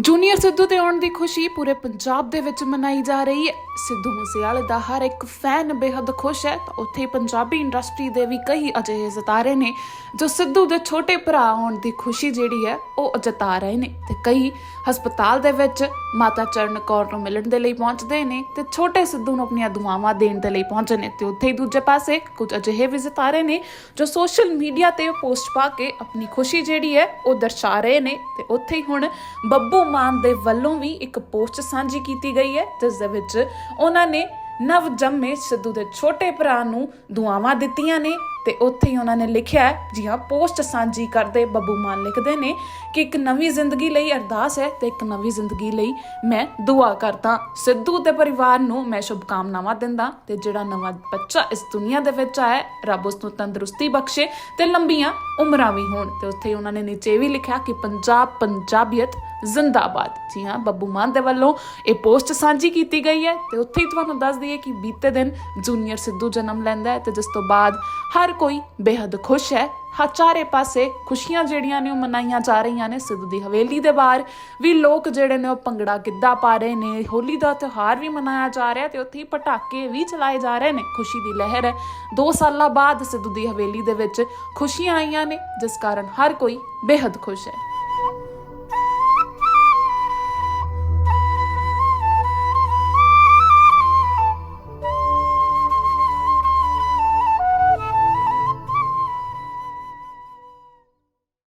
Junior Sidhu ਦੇ ਆਉਣ ਦੀ ਖੁਸ਼ੀ ਪੂਰੇ ਪੰਜਾਬ ਦੇ ਵਿੱਚ ਮਨਾਈ ਜਾ ਰਹੀ ਹੈ। ਸਿੱਧੂ ਮੂਸੇਵਾਲੇ ਦਾ ਹਰ ਇੱਕ ਫੈਨ ਬੇहद ਖੁਸ਼ ਹੈ। ਤਾਂ ਉੱਥੇ ਹੀ ਪੰਜਾਬੀ ਇੰਡਸਟਰੀ ਦੇ ਵੀ ਕਈ ਅਜਿਹੇ ਸਿਤਾਰੇ ਨੇ, ਜੋ ਸਿੱਧੂ ਦੇ ਛੋਟੇ ਭਰਾ ਆਉਣ ਦੀ ਖੁਸ਼ੀ ਜਿਹੜੀ ਹੈ, ਉਹ ਜਤਾ ਰਹੇ ਨੇ। ਤੇ ਕਈ ਹਸਪਤਾਲ ਦੇ ਵਿੱਚ ਮਾਤਾ ਚਰਨ ਕੌਰ ਨੂੰ ਮਿਲਣ ਦੇ ਲਈ ਪਹੁੰਚਦੇ ਨੇ ਤੇ ਛੋਟੇ ਸਿੱਧੂ ਨੂੰ ਆਪਣੀਆਂ ਦੁਆਵਾਂ ਦੇਣ ਦੇ ਲਈ ਪਹੁੰਚੇ ਨੇ। ਤੇ ਉੱਥੇ ਹੀ ਦੂਜੇ ਪਾਸੇ ਕੁਝ ਅਜਿਹੇ ਵੀ ਸਿਤਾਰੇ ਨੇ, ਜੋ ਸੋਸ਼ਲ ਮੀਡੀਆ ਤੇ ਪੋਸਟ ਪਾ ਕੇ ਆਪਣੀ ਖੁਸ਼ੀ ਜਿਹੜੀ ਹੈ, ਉਹ ਦਰਸਾ ਰਹੇ ਨੇ। ਤੇ ਉੱਥੇ ਹੀ ਹੁਣ ਬੱਬੂ ਮਾਨ ਦੇ ਵੱਲੋਂ ਵੀ ਇੱਕ ਪੋਸਟ ਸਾਂਝੀ ਕੀਤੀ ਗਈ ਹੈ, ਜਿਸ ਦੇ ਵਿੱਚ ਉਹਨਾਂ ਨੇ ਨਵ ਜੰਮੇ ਸਿੱਧੂ ਦੇ ਛੋਟੇ ਭਰਾ ਨੂੰ ਦੁਆਵਾਂ ਦਿੱਤੀਆਂ ਨੇ। ਤੇ ਉੱਥੇ ਹੀ ਉਹਨਾਂ ਨੇ ਲਿਖਿਆ ਜੀ ਹਾਂ, ਪੋਸਟ ਸਾਂਝੀ ਕਰਦੇ ਬੱਬੂ ਮਾਨ ਲਿਖਦੇ ਨੇ ਕਿ ਇੱਕ ਨਵੀਂ ਜ਼ਿੰਦਗੀ ਲਈ ਅਰਦਾਸ ਹੈ ਤੇ ਇੱਕ ਨਵੀਂ ਜ਼ਿੰਦਗੀ ਲਈ ਮੈਂ ਦੁਆ ਕਰਦਾ। ਸਿੱਧੂ ਦੇ ਪਰਿਵਾਰ ਨੂੰ ਮੈਂ ਸ਼ੁਭਕਾਮਨਾਵਾਂ ਦਿੰਦਾ ਤੇ ਜਿਹੜਾ ਨਵਾਂ ਬੱਚਾ ਇਸ ਦੁਨੀਆ ਦੇ ਵਿੱਚ ਆਇਆ ਰੱਬ ਉਸ ਨੂੰ ਤੰਦਰੁਸਤੀ ਬਖਸ਼ੇ ਤੇ ਲੰਬੀਆਂ ਉਮਰਾਂ ਵੀ ਹੋਣ। ਤੇ ਉੱਥੇ ਹੀ ਉਹਨਾਂ ਨੇ ਨੀਚੇ ਵੀ ਲਿਖਿਆ ਕਿ ਪੰਜਾਬ, ਪੰਜਾਬੀਅਤ ਜ਼ਿੰਦਾਬਾਦ। ਜੀ ਹਾਂ, ਬੱਬੂ ਮਾਨ ਦੇ ਵੱਲੋਂ ਇਹ ਪੋਸਟ ਸਾਂਝੀ ਕੀਤੀ ਗਈ ਹੈ ਤੇ ਉੱਥੇ ਹੀ ਤੁਹਾਨੂੰ ਦੱਸ ਦਈਏ ਕਿ ਬੀਤੇ ਦਿਨ ਜੂਨੀਅਰ ਸਿੱਧੂ ਜਨਮ ਲੈਂਦਾ ਹੈ ਤੇ ਜਿਸ ਤੋਂ ਬਾਅਦ ਹਰ ਕੋਈ ਬੇहद ਖੁਸ਼ ਹੈ। ਹਾਂ, ਚਾਰੇ ਪਾਸੇ ਖੁਸ਼ੀਆਂ ਜਿਹੜੀਆਂ ਨੇ ਉਹ ਮਨਾਈਆਂ ਜਾ ਰਹੀਆਂ ਨੇ। ਸਿੱਧੂ ਦੀ ਹਵੇਲੀ ਦੇ ਬਾਹਰ ਵੀ ਲੋਕ ਜਿਹੜੇ ਨੇ ਉਹ ਪੰਗੜਾ ਗਿੱਧਾ ਪਾ ਰਹੇ ਨੇ। ਹੋਲੀ ਦਾ ਤਿਉਹਾਰ ਵੀ ਮਨਾਇਆ ਜਾ ਰਿਹਾ ਤੇ ਉੱਥੇ ਹੀ ਪਟਾਕੇ ਵੀ ਚਲਾਏ ਜਾ ਰਹੇ ਨੇ। ਖੁਸ਼ੀ ਦੀ ਲਹਿਰ ਹੈ। 2 ਸਾਲਾਂ ਬਾਅਦ ਸਿੱਧੂ ਦੀ ਹਵੇਲੀ ਦੇ ਵਿੱਚ ਖੁਸ਼ੀਆਂ ਆਈਆਂ ਨੇ, ਜਿਸ ਕਾਰਨ ਹਰ ਕੋਈ ਬੇहद ਖੁਸ਼ ਹੈ।